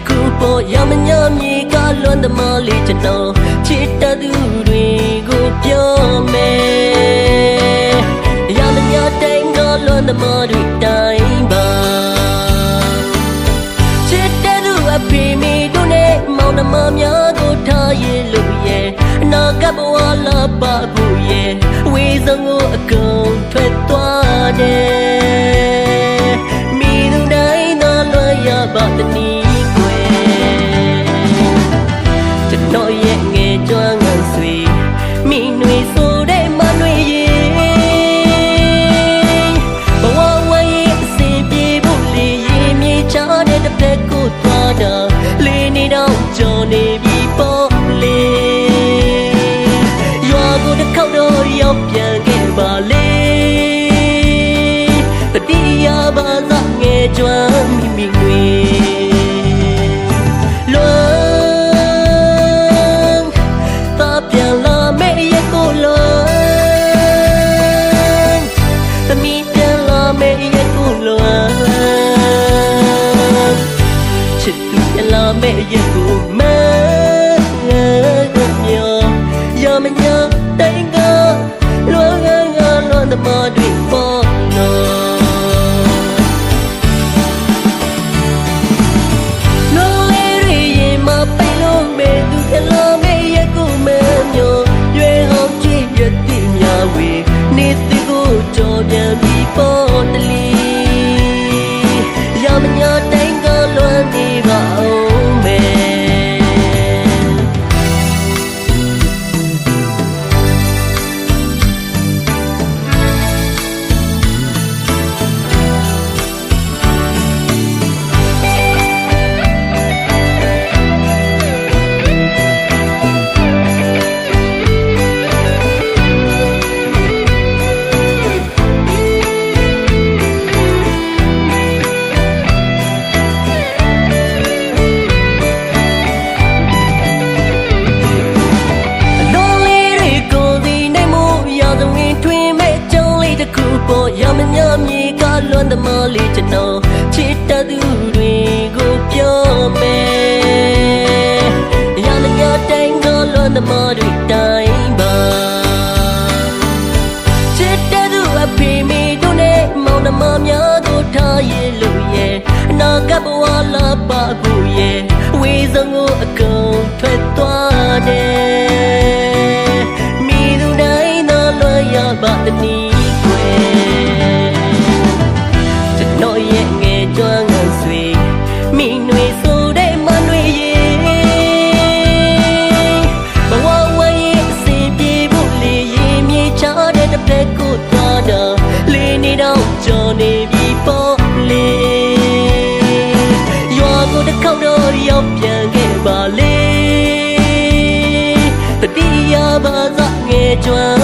တစ်ခုပေါ်ရမညာမြေကလွန်သမားလေးကျွန်တော်ချစ်တတ်သူတွေကိုပြောမယ်ရမညာတိုင်းကလွန်သမားတွေတိုင်းပါချစ်တတ်သူအဖေမိတို့နဲ့မောင်နှမများကိုထားရလို့ရဲ့အနာကဘဝလာပါဘူးရဲ့ဝေစုံကိုအက ပြန်လာမဲ့ရဲ့ကိုမမျောရမညာတိုင်းကလွန်ငန်းကလွန်သမားတွေပေါ်နော်လုံးလေးတွေရင်မပိတ်လို့မဲ့သူပြန်လာမဲ့ရဲ့ကိုမမျောရွယ်ဟောင်းချစ်ရတဲ့မြဝေနေသူကိုကြော်ပြန်ပြီးပေါ်တလီ န်သမားလေးကျွန်တော်ချစ်တတ်သူတွေကိုပြောမယ်ရမညာတိုင်းကလွန်သမားတွေတိုင်းပါချစ်တတ်သူအဖေမေတို့နဲ့မောင်နှမများတို့ထားရလို့ရဲ့အနာဂတ်ဘဝလာပါဖို့ရဲ့ဝေးဆုံးကိုအကုန်ထွက်သွားတယ်မိသူတိုင်းသာလွှမ်းရပါတနည်း လေ